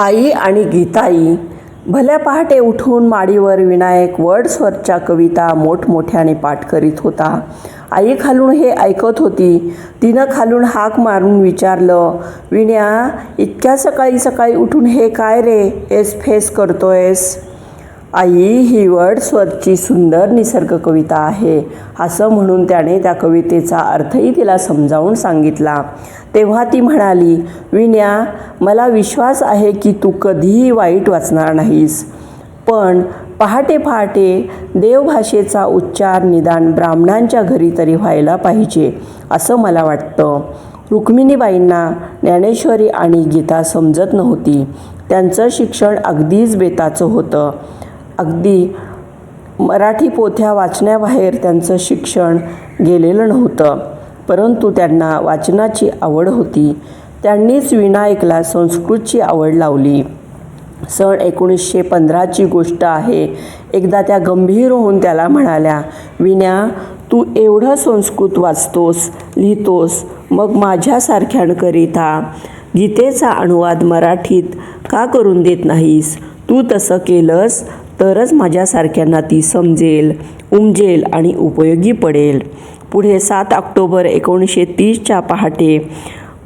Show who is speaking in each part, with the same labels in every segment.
Speaker 1: आई आणि गीताई. भल्या पहाटे उठून माडीवर विनायक वर्ड्सवरच्या कविता मोठमोठ्याने पाठ करीत होता. आई खालून हे ऐकत होती. तिनं खालून हाक मारून विचारलं विण्या इतक्या सकाळी सकाळी उठून हे काय रे? एस फेस करतोयस. आई ही वर्ड्सवरची सुंदर निसर्ग कविता आहे. असं म्हणून त्याने त्या कवितेचा अर्थही तिला समजावून सांगितला. तेव्हा ती म्हणाली विण्या मला विश्वास आहे की तू कधीही वाईट वाचणार नाहीस. पण पहाटे पहाटे देवभाषेचा उच्चार निदान ब्राह्मणांच्या घरी तरी व्हायला पाहिजे असं मला वाटतं. रुक्मिणीबाईंना ज्ञानेश्वरी आणि गीता समजत नव्हती. त्यांचं शिक्षण अगदीच बेताचं होतं. अगदी मराठी पोथ्या वाचण्याबाहेर त्यांचं शिक्षण गेलेलं नव्हतं. परंतु त्यांना वाचनाची आवड होती. त्यांनीच विनायकला संस्कृतची आवड लावली. सन एकोणीसशे पंधराची गोष्ट आहे. एकदा त्या गंभीर होऊन त्याला म्हणाल्या विण्या तू एवढं संस्कृत वाचतोस लिहितोस मग माझ्यासारख्यांकरिता गीतेचा अनुवाद मराठीत का करून देत नाहीस? तू तसं केलंस तरच माझ्यासारख्यांना ती समजेल उमजेल आणि उपयोगी पडेल. पुढे सात ऑक्टोबर एकोणीसशे तीसच्या पहाटे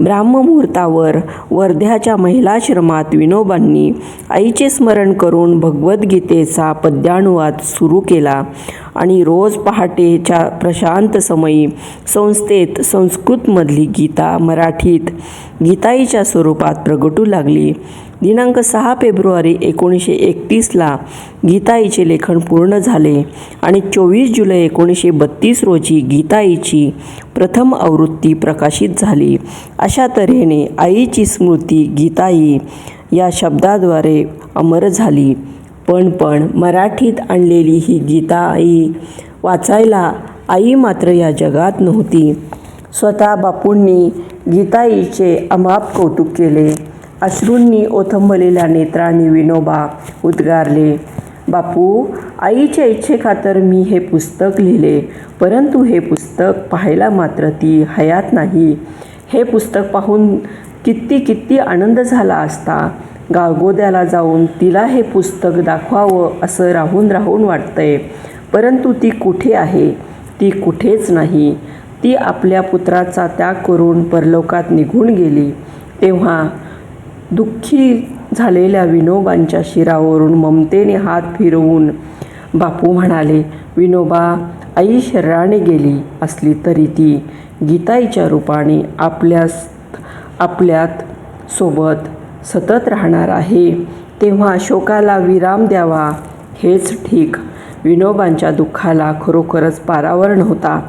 Speaker 1: ब्राह्ममुहूर्तावर वर्ध्याच्या महिलाश्रमात विनोबांनी आईचे स्मरण करून भगवद्गीतेचा पद्यानुवाद सुरू केला आणि रोज पहाटेच्या प्रशांत समयी संस्थेत संस्कृतमधली गीता मराठीत गीताईच्या स्वरूपात प्रगटू लागली. दिनांक सहा फेब्रुवारी एकोणीसशे एकतीसला गीताईचे लेखन पूर्ण झाले आणि चोवीस जुलै एकोणीसशे बत्तीस रोजी गीताईची प्रथम आवृत्ती प्रकाशित झाली. अशा तऱ्हेने आईची स्मृती गीताई या शब्दाद्वारे अमर झाली. पण पण मराठीत आणलेली ही गीताई वाचायला आई मात्र या जगात नव्हती. स्वतः बापूंनी गीताईचे अमाप कौतुक केले. अश्रूंनी ओथंबलेल्या नेत्रांनी विनोबा उद्गारले बापू आईच्या इच्छेखातर मी हे पुस्तक लिहिले परंतु हे पुस्तक पाहायला मात्र ती हयात नाही. हे पुस्तक पाहून किती किती आनंद झाला असता. गावगोद्याला जाऊन तिला हे पुस्तक दाखवावं असं राहून राहून वाटतंय. परंतु ती कुठे आहे? ती कुठेच नाही. ती आपल्या पुत्राचा त्याग करून परलोकात निघून गेली. तेव्हा दुःखी झालेल्या विनोबांच्या शिरावरून ममतेने हात फिरवून बापू म्हणाले विनोबा आई शरीराने गेली असली तरी ती गीताईच्या रूपाने आपल्यास आपल्यात सोबत सतत राहणार आहे. तेव्हा शोकाला विराम द्यावा हेच ठीक. विनोबांच्या दुःखाला खरोखरच पारावर नव्हता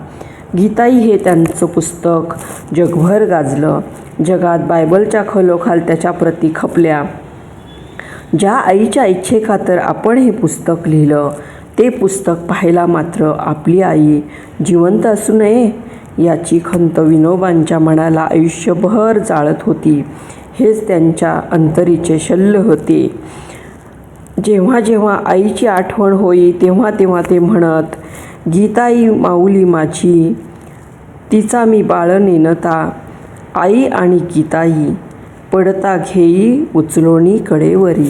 Speaker 1: गीताई हे त्यांचं पुस्तक जगभर गाजलं. जगात बायबलच्या खलोखाल त्याच्या प्रती खपल्या. ज्या आईच्या इच्छेखातर आपण हे पुस्तक लिहिलं ते पुस्तक पाहायला मात्र आपली आई जिवंत असू नये याची खंत विनोबांच्या मनाला आयुष्यभर जाळत होती. हेच त्यांच्या अंतरीचे शल्य होते. जेव्हा जेव्हा आईची आठवण होई तेव्हा तेव्हा ते म्हणत गीताई माऊली माझी तिचा मी बाळ नेनता आई आणि गीताई पडता घेई उचलोणी कडेवरी.